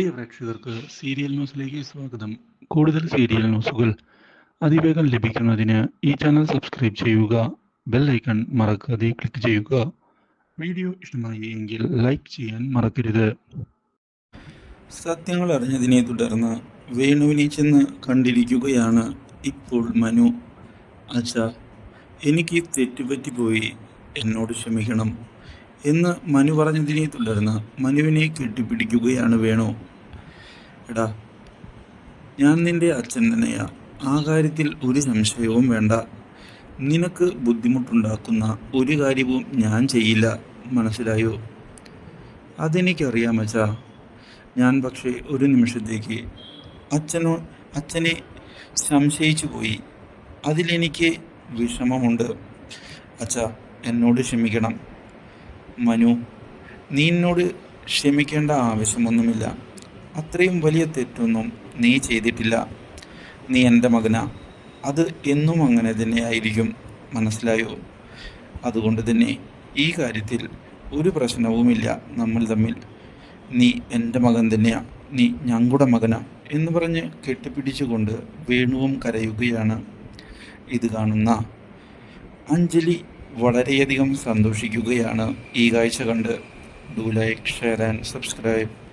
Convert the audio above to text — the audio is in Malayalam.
പ്രിയ പ്രേക്ഷകർക്ക് സീരിയൽ ന്യൂസിലേക്ക് സ്വാഗതം. കൂടുതൽ സീരിയൽ ന്യൂസുകൾ അതിവേഗം ലഭിക്കുന്നതിന് ഈ ചാനൽ സബ്സ്ക്രൈബ് ചെയ്യുക ബെൽ ഐക്കൺ മറക്കാതെ ക്ലിക്ക് ചെയ്യുക. വീഡിയോ ഇഷ്ടമായി എങ്കിൽ ലൈക്ക് ചെയ്യാൻ മറക്കരുത്. സത്യങ്ങൾ അറിഞ്ഞതിനെ തുടർന്ന് വേണുവിനെ ചെന്ന് കണ്ടിരിക്കുകയാണ് ഇപ്പോൾ മനു. അച്ഛ എനിക്ക് തെറ്റുപറ്റിപ്പോയി എന്നോട് ക്ഷമിക്കണം എന്ന് മനു പറഞ്ഞതിനെ തുടർന്ന് മനുവിനെ കെട്ടിപ്പിടിക്കുകയാണ് വേണു. എടാ ഞാൻ നിന്റെ അച്ഛൻ തന്നെയാ. ആ കാര്യത്തിൽ ഒരു സംശയവും വേണ്ട. നിനക്ക് ബുദ്ധിമുട്ടുണ്ടാക്കുന്ന ഒരു കാര്യവും ഞാൻ ചെയ്യില്ല. മനസ്സിലായോ? അതെനിക്കറിയാം അച്ഛാ. ഞാൻ പക്ഷേ ഒരു നിമിഷത്തേക്ക് അച്ഛനോ അച്ഛനെ സംശയിച്ചു പോയി. അതിലെനിക്ക് വിഷമമുണ്ട്. അച്ഛ എന്നോട് ക്ഷമിക്കണം. മനു നീ എന്നോട് ക്ഷമിക്കേണ്ട ആവശ്യമൊന്നുമില്ല. അത്രയും വലിയ തെറ്റൊന്നും നീ ചെയ്തിട്ടില്ല. നീ എന്റെ മകന. അത് എന്നും അങ്ങനെ തന്നെയായിരിക്കും. മനസ്സിലായോ? അതുകൊണ്ട് തന്നെ ഈ കാര്യത്തിൽ ഒരു പ്രശ്നവുമില്ല നമ്മൾ തമ്മിൽ. നീ എന്റെ മകൻ തന്നെയാ. നീ ഞങ്ങളുടെ മകന എന്ന് പറഞ്ഞ് കെട്ടിപ്പിടിച്ചുകൊണ്ട് വേണുവും കരയുകയാണ്. ഇത് കാണുന്ന അഞ്ജലി വളരെയധികം സന്തോഷിക്കുകയാണ് ഈ കാഴ്ച കണ്ട്. Do like share and subscribe